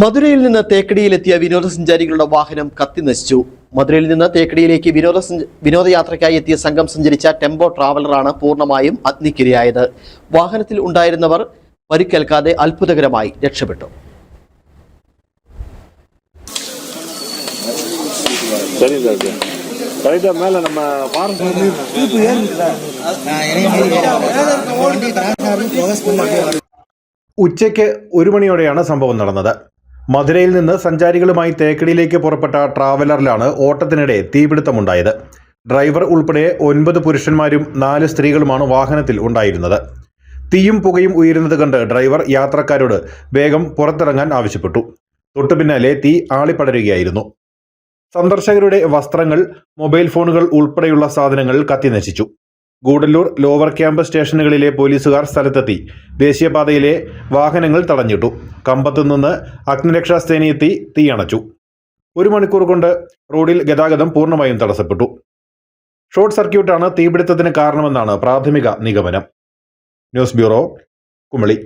മധുരയിൽ നിന്ന് തേക്കടിയിലെത്തിയ വിനോദസഞ്ചാരികളുടെ വാഹനം കത്തിനശിച്ചു മധുരയിൽ നിന്ന് തേക്കടിയിലേക്ക് വിനോദ വിനോദയാത്രയ്ക്കായി എത്തിയ സംഘം സഞ്ചരിച്ച ടെമ്പോ ട്രാവലറാണ് പൂർണ്ണമായും അഗ്നിക്കിരയായത് വാഹനത്തിൽ ഉണ്ടായിരുന്നവർ പരിക്കേൽക്കാതെ അത്ഭുതകരമായി രക്ഷപ്പെട്ടു சரி சார் சார் ரைட்டா மேலே நம்ம ஃபாரஸ்ட் வண்டி கிராஸ் ஆகி ப்ரோக்ரஸ் பண்ணி ഉച്ചയ്ക്ക് ഒരു മണിയോടെയാണ് സംഭവം നടന്നത് മധുരയിൽ നിന്ന് സഞ്ചാരികളുമായി തേക്കടിയിലേക്ക് പുറപ്പെട്ട ട്രാവലറിലാണ് ഓട്ടത്തിനിടെ തീപിടുത്തമുണ്ടായത്. ഡ്രൈവർ ഉൾപ്പെടെ ഒൻപത് പുരുഷന്മാരും നാല് സ്ത്രീകളുമാണ് വാഹനത്തിൽ ഉണ്ടായിരുന്നത്. തീയും പുകയും ഉയരുന്നത് കണ്ട് ഡ്രൈവർ യാത്രക്കാരോട് വേഗം പുറത്തിറങ്ങാൻ ആവശ്യപ്പെട്ടു. തൊട്ടു പിന്നാലെ തീ ആളിപ്പടരുകയായിരുന്നു. സന്ദർശകരുടെ വസ്ത്രങ്ങൾ മൊബൈൽ ഫോണുകൾ ഉൾപ്പെടെയുള്ള സാധനങ്ങൾ കത്തിനശിച്ചു ഗൂഡല്ലൂർ ലോവർ ക്യാമ്പ് സ്റ്റേഷനുകളിലെ പോലീസുകാർ സ്ഥലത്തെത്തി. ദേശീയപാതയിലെ വാഹനങ്ങൾ തടഞ്ഞിട്ടു. കമ്പത്തു നിന്ന് അഗ്നിരക്ഷാ സേനയെത്തി തീയണച്ചു. ഒരു മണിക്കൂർ കൊണ്ട് റോഡിൽ ഗതാഗതം പൂർണമായും തടസ്സപ്പെട്ടു. ഷോർട്ട് സർക്യൂട്ടാണ് തീപിടുത്തത്തിന് കാരണമെന്നാണ് പ്രാഥമിക നിഗമനം. News bureau Kumily.